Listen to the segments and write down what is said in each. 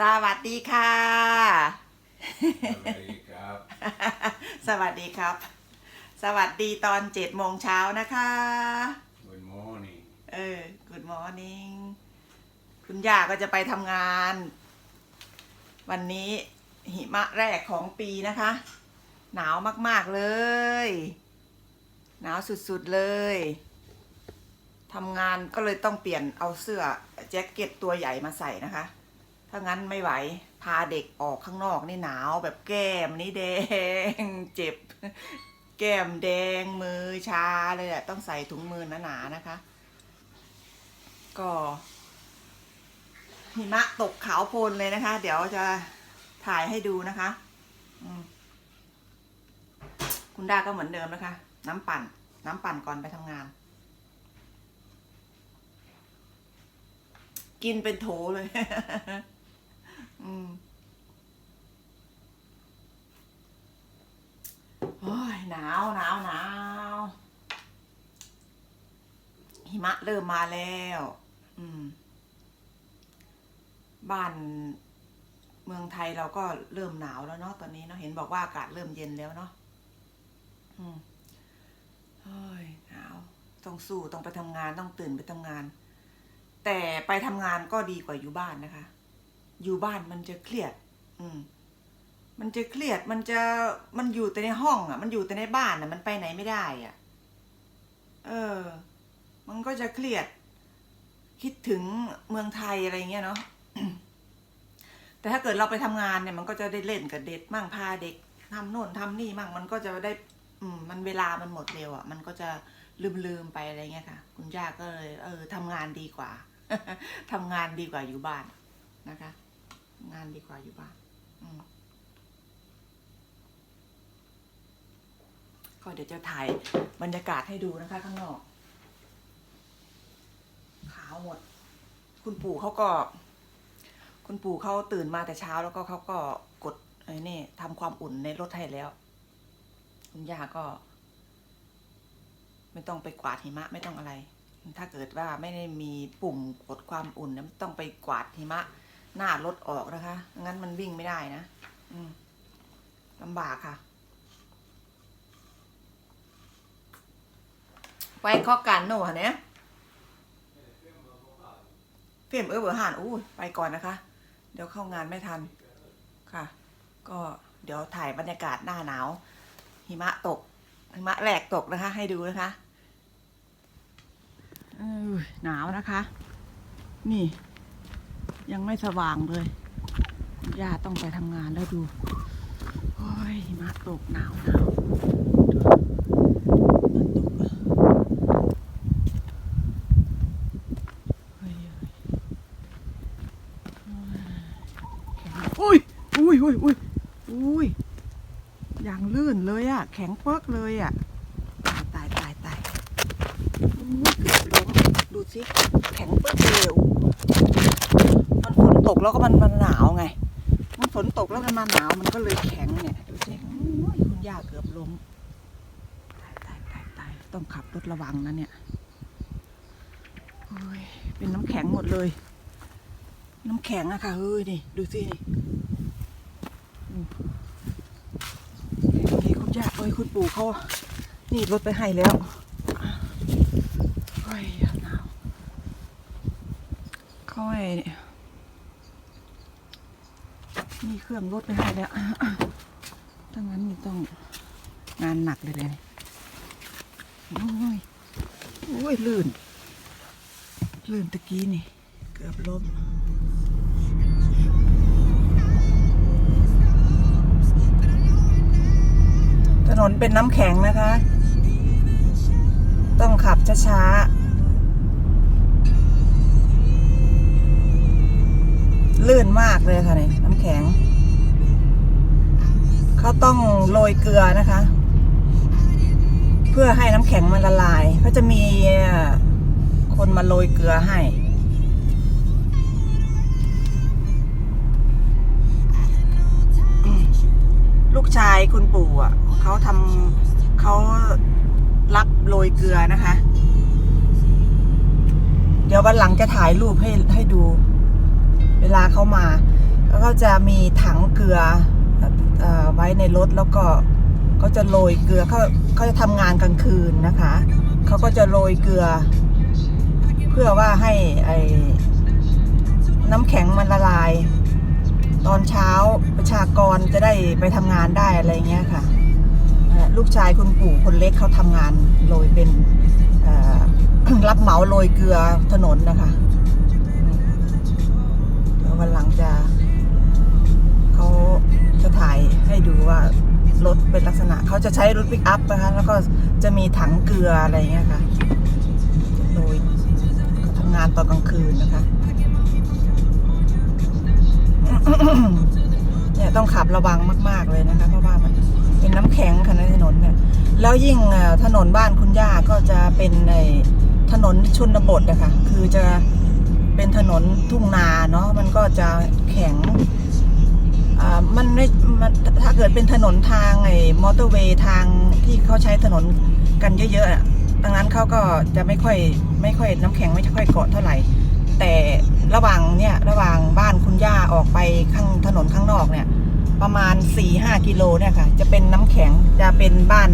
สวัสดีค่ะ สวัสดีครับ สวัสดีครับ สวัสดีตอนเจ็ดโมงเช้านะคะ Good morning เออ Good morning คุณย่าก็จะไปทำงาน วันนี้หิมะแรกของปีนะคะ หนาวมากๆเลย หนาวสุดๆเลยทำงานก็เลยต้องเปลี่ยนเอาเสื้อแจ็คเก็ตตัวใหญ่มาใส่นะคะ ถ้างั้นไม่ไหว พาเด็กออกข้างนอกนี่หนาวแบบแก้มนี่แดง เจ็บ แก้มแดงมือชาเลยแหละต้องใส่ถุงมือหนาๆนะคะ ก็หิมะตกขาวโพลนเลยนะคะ เดี๋ยวจะถ่ายให้ดูนะคะคุณดาก็เหมือนเดิมนะคะ น้ำปั่น น้ำปั่นก่อนไปทำงาน กินเป็นโถเลย อืมโอ้ยหนาวหนาวหนาวหิมะเริ่มมาแล้ว อืม บ้านเมืองไทยเราก็เริ่มหนาวแล้วเนาะตอนนี้เนาะเห็นบอกว่าอากาศเริ่มเย็นแล้วเนาะอืมเฮ้ยหนาว ต้องสู้ต้องไปทำงานต้องตื่นไปทำงาน แต่ไปทำงานก็ดีกว่าอยู่บ้านนะคะ อยู่บ้านมันจะเครียด อืม มันจะเครียด มันจะ มันอยู่แต่ในห้องอะ มันอยู่แต่ในบ้านอะ มันไปไหนไม่ได้อะ เออ มันก็จะเครียด คิดถึงเมืองไทยอะไรเงี้ยเนาะ แต่ถ้าเกิดเราไปทำงานเนี่ย มันก็จะได้เล่นกับเด็กมั่งพาเด็กทำโน่นทำนี่มั่ง มันก็จะได้ อืม มันเวลามันหมดเร็วอะ มันก็จะลืมลืมๆไปอะไรเงี้ยค่ะ คุณย่าก็เลย เออทำงานดีกว่าทำงานดีกว่าอยู่บ้านนะคะ งานดีกว่าอยู่บ้านอืมก็เดี๋ยวจะถ่ายบรรยากาศให้ดูนะคะ ข้างนอก ขาวหมด คุณปู่เขาก็ คุณปู่เขาตื่นมาแต่เช้าแล้วก็เขาก็กดไอ้นี่ทำความอุ่นในรถให้แล้ว คุณย่าก็ ไม่ต้องไปกวาดหิมะไม่ต้องอะไร ถ้าเกิดว่าไม่ได้มีปุ่มกดความอุ่นนะไม่ต้องไปกวาดหิมะ หน้ารถออกนะคะ งั้นมันวิ่งไม่ได้นะอืมลำบากค่ะ ไปข้อการโน่ะเนี่ยเฟิล์มเออเบอร์หานอู้ไปก่อนนะคะ เดี๋ยวเข้างานไม่ทันค่ะ ก็เดี๋ยวถ่ายบรรยากาศหน้าหนาว หิมะตก หิมะแหลกตกนะคะ ให้ดูนะคะอหนาวนะคะ นี่ ยังไม่สว่างเลยย่าต้องไปทำงานแล้วดู โอ้ยมะตกหนาวหนาวเฮ้ยเฮ้ยอุ้ยอุ้ยอุ้ยอุ้ยอุ้ยอย่างลื่นเลยอะแข็งเปิกเลยอะตายตายตายอุ้ยล้มดูสิแข็งเปิกเลยอะมันฝน ตกแล้วก็มันมันหนาวไง มันฝนตกแล้วมันมาหนาวมันก็เลยแข็งเนี่ยดูสิคุณย่าเกือบล้มตายตายตายตายต้องขับรถระวังนะเนี่ยโอ้ยเป็นน้ำแข็งหมดเลย น้ำแข็งอะค่ะเฮ้ยนี่ดูสินี่อืมนี่คุณย่าเอ้ยคุณปู่เขานี่รถไปให้แล้วโอ้ยหนาวเขาให้มี เครื่องรถไปให้แล้วถ้างั้นนี่ต้องงานหนักเลยเลยโอ้ยโอ้ยลื่น ลื่นตะกี้นี่ เกือบล้มถนนเป็นน้ำแข็งนะคะ ต้องขับช้าๆ ลื่นมากเลยค่ะเนี่ยน้ำแข็ง เขาต้องโรยเกลือนะคะ เพื่อให้น้ำแข็งมันละลายเขาจะมีคนมาโรยเกลือให้ลูกชายคุณปู่อะเขาทำเขารับโรยเกลือนะคะ เดี๋ยววันหลังจะถ่ายรูปให้ให้ดู เวลาเขามา แล้วก็จะมีถังเกลือเอ่อ ไว้ในรถแล้วก็เขาจะโรยเกลือเขาเขาจะทำงานกลางคืนนะคะเขาก็จะโรยเกลือ เพื่อว่าให้ไอ้น้ำแข็งมันละลาย ตอนเช้าประชากรจะได้ไปทำงานได้อะไรเงี้ยค่ะลูกชายคุณปู่คนเล็กเขาทำงานโรยเป็นรับเหมาโรยเกลือถนนนะคะวันหลังจะ จะถ่ายให้ดูว่ารถเป็นลักษณะ เขาจะใช้รถปิกอัพนะคะ แล้วก็จะมีถังเกลืออะไรเงี้ยค่ะโรยทำงานตอนกลางคืนนะคะเนี่ยต้องขับระวังมาก ๆ เลยนะคะ เพราะว่ามันเป็นน้ำแข็งค่ะในถนนเนี่ย แล้วยิ่งถนนบ้านคุณย่าก็จะเป็นในถนนชนบทนะคะ คือจะเป็นถนนทุ่งนาเนาะ มันก็จะแข็ง มันไม่มันถ้าเกิดเป็นถนนทางไอ้มอเตอร์เวย์ทางที่เขาใช้ถนนกันเยอะๆอะดังนั้นเขาก็จะไม่ค่อยไม่ค่อยน้ำแข็งไม่ค่อยเกาะเท่าไหร่ แต่ระหว่างเนี่ยระหว่างบ้านคุณย่าออกไปข้างถนนข้างนอกเนี่ย ประมาณ4ี่ห้ากิโลเนี่ยค่ะ จะเป็นน้ำแข็งจะเป็นบ้าน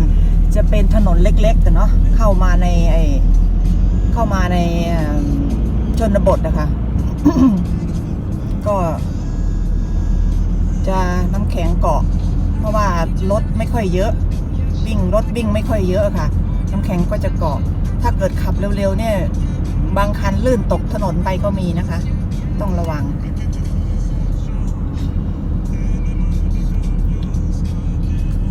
จะเป็นถนนเล็กๆแต่เนาะเข้ามาในไอเข้ามาในชนบทนะคะก็ จะน้ำแข็งเกาะ เพราะว่ารถไม่ค่อยเยอะ วิ่งรถวิ่งไม่ค่อยเยอะค่ะ น้ำแข็งก็จะเกาะ ถ้าเกิดขับเร็วๆเนี่ยบางคันลื่นตกถนนไปก็มีนะคะ ต้องระวัง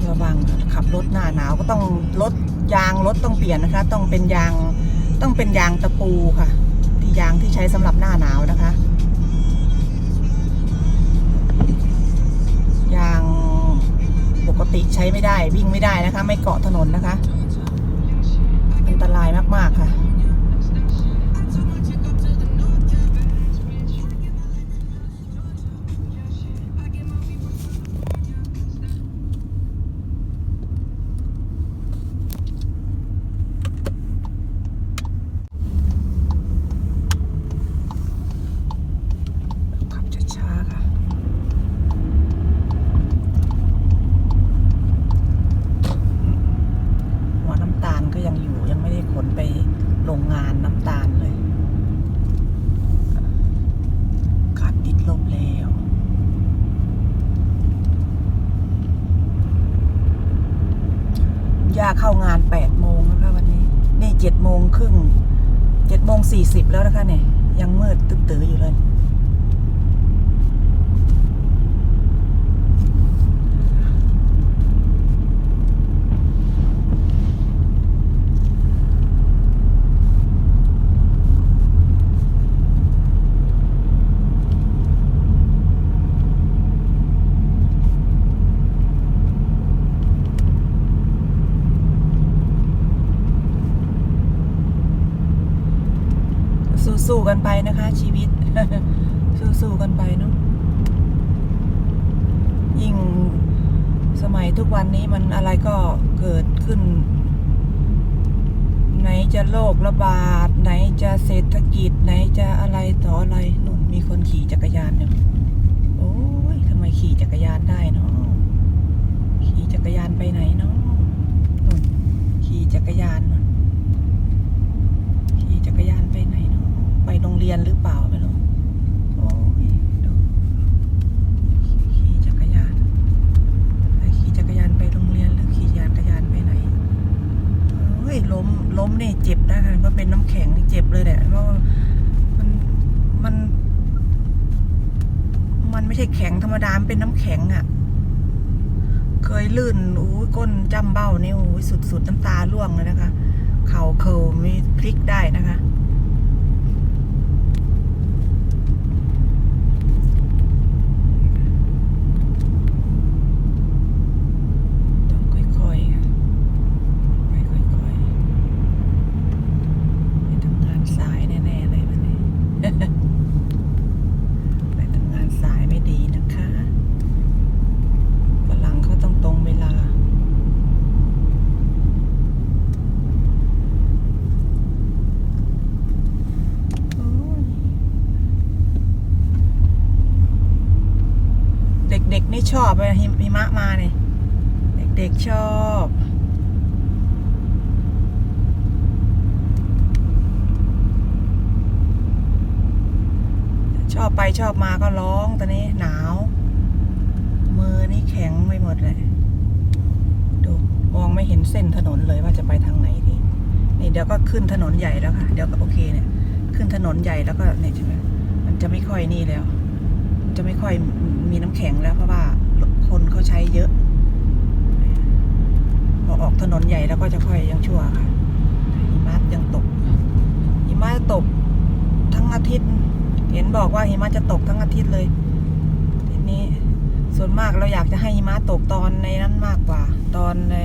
ระวังขับรถหน้าหนาวก็ต้องรถยางรถต้องเปลี่ยนนะคะ ต้องเป็นยางต้องเป็นยางตะปูค่ะ ที่ยางที่ใช้สำหรับหน้าหนาวนะคะ กติใช้ไม่ได้วิ่งไม่ได้นะคะ ไม่เกาะถนนนะคะ อันตรายมาก ๆ ค่ะ แล้วนะคะเนี่ยยังมืดตึ๊บตืออยู่เลย สู้ๆ กันไปนะคะ ชีวิต สู้ๆกันไปเนาะยิ่งสมัยทุกวันนี้มันอะไรก็เกิดขึ้น ไหนจะโรคระบาด ไหนจะเศรษฐกิจ ไหนจะอะไรต่ออะไรนุ่นมีคนขี่จักรยานเนี่ยโอ้ยทำไมขี่จักรยานได้เนาะขี่จักรยานไปไหนเนาะนุ่นขี่จักรยานน่ะ ขี่จักรยานไปไหนเนาะไปโรงเรียนหรือเปล่าไม่รู้โอ้ยดูขี่จักรยานไปขี่จักรยานไปโรงเรียนหรือขี่จักรยานไปไหนเฮ้ยล้มล้ม นี่เจ็บนะคะเพราเป็นน้ำแข็งนี่เจ็บเลยแหละเพราะมันมัน มันไม่ใช่แข็งธรรมดามเป็นน้ำแข็งอะ่ะ เคยลื่นอู้ยก้นจำเบ้านี่อู้ยสุดๆน้ำตาร่วงเลยนะคะ เข่าเคิลมีพลิกได้นะคะ ต้องค่อยๆค่ะไปค่อยๆไปทำงานสายแน่ๆเลยวันนี้ ไปทำงานสายไม่ดีนะคะฝรั่งเขาต้องตรงเวลา อ ด็ก ๆนี่ชอบเลยหิมะมาเนี่ยเด็กๆชอบชอบไปชอบมาก็ร้องตอนนี้หนาว มือนี่แข็งไปหมดเลย ดูมองไม่เห็นเส้นถนนเลยว่าจะไปทางไหนดีนี่เดี๋ยวก็ขึ้นถนนใหญ่แล้วค่ะ เดี๋ยวก็โอเคเนี่ย ขึ้นถนนใหญ่แล้วก็เนี่ยใช่ไหมมันจะไม่ค่อยนี่แล้ว จะไม่ค่อยมีน้ำแข็งแล้วเพราะว่า คนเขาใช้เยอะ พอออกถนนใหญ่แล้วก็จะค่อยยังชั่วค่ะหิมะยังตกหิมะตกทั้งอาทิตย์ เห็นบอกว่าหิมะจะตกทั้งอาทิตย์เลยทีนี้ส่วนมากเราอยากจะให้หิมะตกตอนในนั้นมากกว่า ตอนใน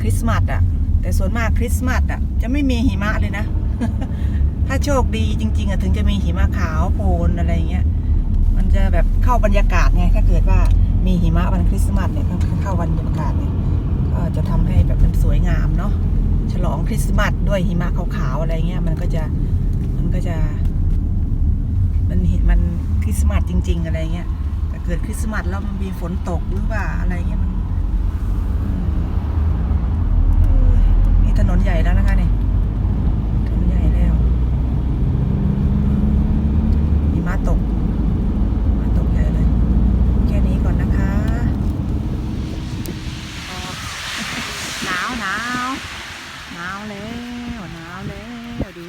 คริสต์มาสอะแต่ส่วนมากคริสต์มาสอะจะไม่มีหิมะเลยนะ ถ้าโชคดีจริง ๆอะถึงจะมีหิมะขาวโพลนอะไรเงี้ย มันจะแบบเข้าบรรยากาศไงถ้าเกิดว่า มีหิมะวันคริสต์มาสเนี่ยเข้าบรรยากาศเนี่ยก็จะทำให้แบบมันสวยงามเนาะฉลองคริสต์มาสด้วยหิมะขาวๆอะไรเงี้ยมันก็จะมันก็จะ มันเห็นมันคริสต์มาสจริง ๆ อะไรเงี้ยแต่เกิดคริสต์มาสแล้วมันมีฝนตกหรือว่าอะไรเงี้ยมันเออนี่ถนนใหญ่แล้วนะคะเนี่ยถนนใหญ่แล้วหิมะตกหิมะตกใหญ่เลย แค่นี้ก่อนนะคะ หนาวหนาวหนาวแล้วหนาวแล้วดู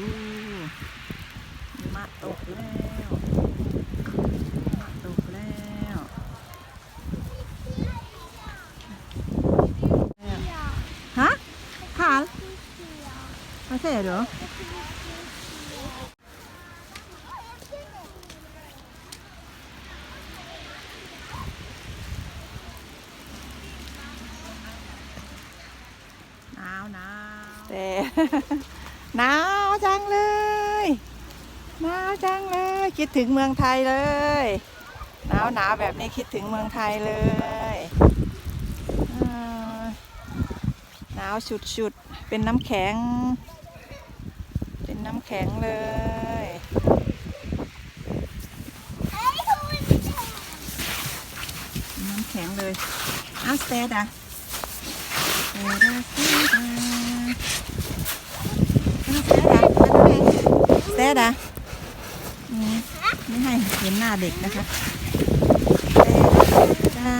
หิมะตกแล้วหิมะตกแล้วฮะผ่านมาเสร็จเหรอหนาวหนาว แต่หนาวจังเลยหนาวจังเลย คิดถึงเมืองไทยเลยหนาวหนาวแบบนี้คิดถึงเมืองไทยเลยหนาวชุดๆเป็นน้ำแข็ง เป็นน้ำแข็งเลยน้ำแข็งเลยอาสเตดอะสเตดสเตดาสเตดาอืมไม่ให้เห็นหน้าเด็กนะคะจ้า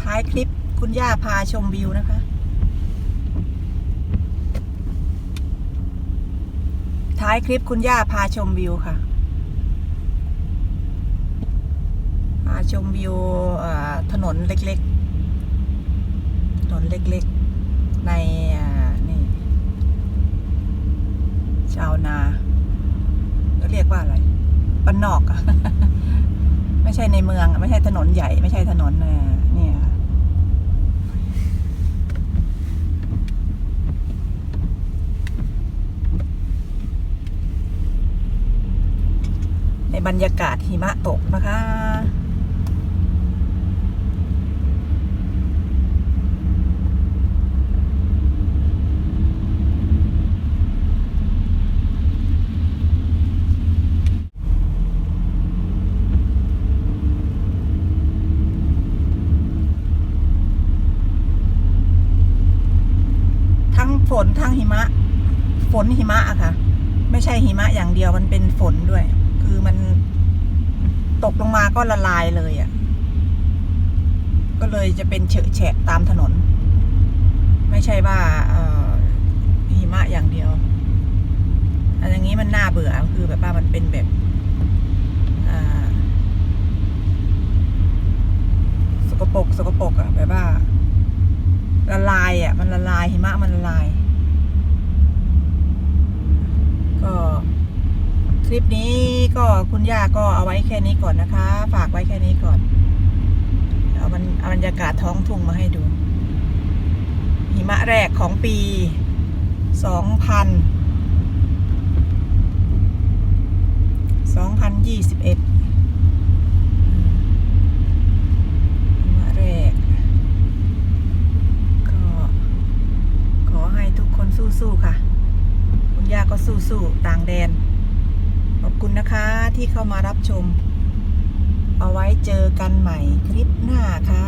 ท้ายคลิปคุณย่าพาชมวิวนะคะ ท้ายคลิปคุณย่าพาชมวิวค่ะ พาชมวิวถนนเล็กๆ ถนนเล็กๆ ในนี่ชาวนาก็เรียกว่าอะไรบ้านนอกอะไม่ใช่ในเมือง ไม่ใช่ถนนใหญ่ ไม่ใช่ถนนเอ่เนี่ยค่ะใน บรรยากาศหิมะตกนะคะทั้งฝนทั้งหิมะ ฝนหิมะอะค่ะ ไม่ใช่หิมะอย่างเดียวมันเป็นฝนด้วย คือมันตกลงมาก็ละลายเลยอะก็เลยจะเป็นเฉอะแฉะตามถนน ไม่ใช่ว่าหิมะอย่างเดียวอันอย่างนี้มันน่าเบื่อคือแบบว่ามันเป็นแบบสกปรกสกปรกอะแบบว่าละลายอะมันละลายหิมะมันละลาย ก็ คลิปนี้ก็คุณย่าก็เอาไว้แค่นี้ก่อนนะคะ ฝากไว้แค่นี้ก่อนเอามันเอาบรรยากาศท้องทุ่งมาให้ดู หิมะแรกของปีสองพันสองพันยี่สิบเอ็ดหิมะแรก ก็ขอให้ทุกคนสู้ๆค่ะ คุณย่าก็สู้ๆต่างแดน ที่เข้ามารับชม เอาไว้เจอกันใหม่คลิปหน้าค่ะ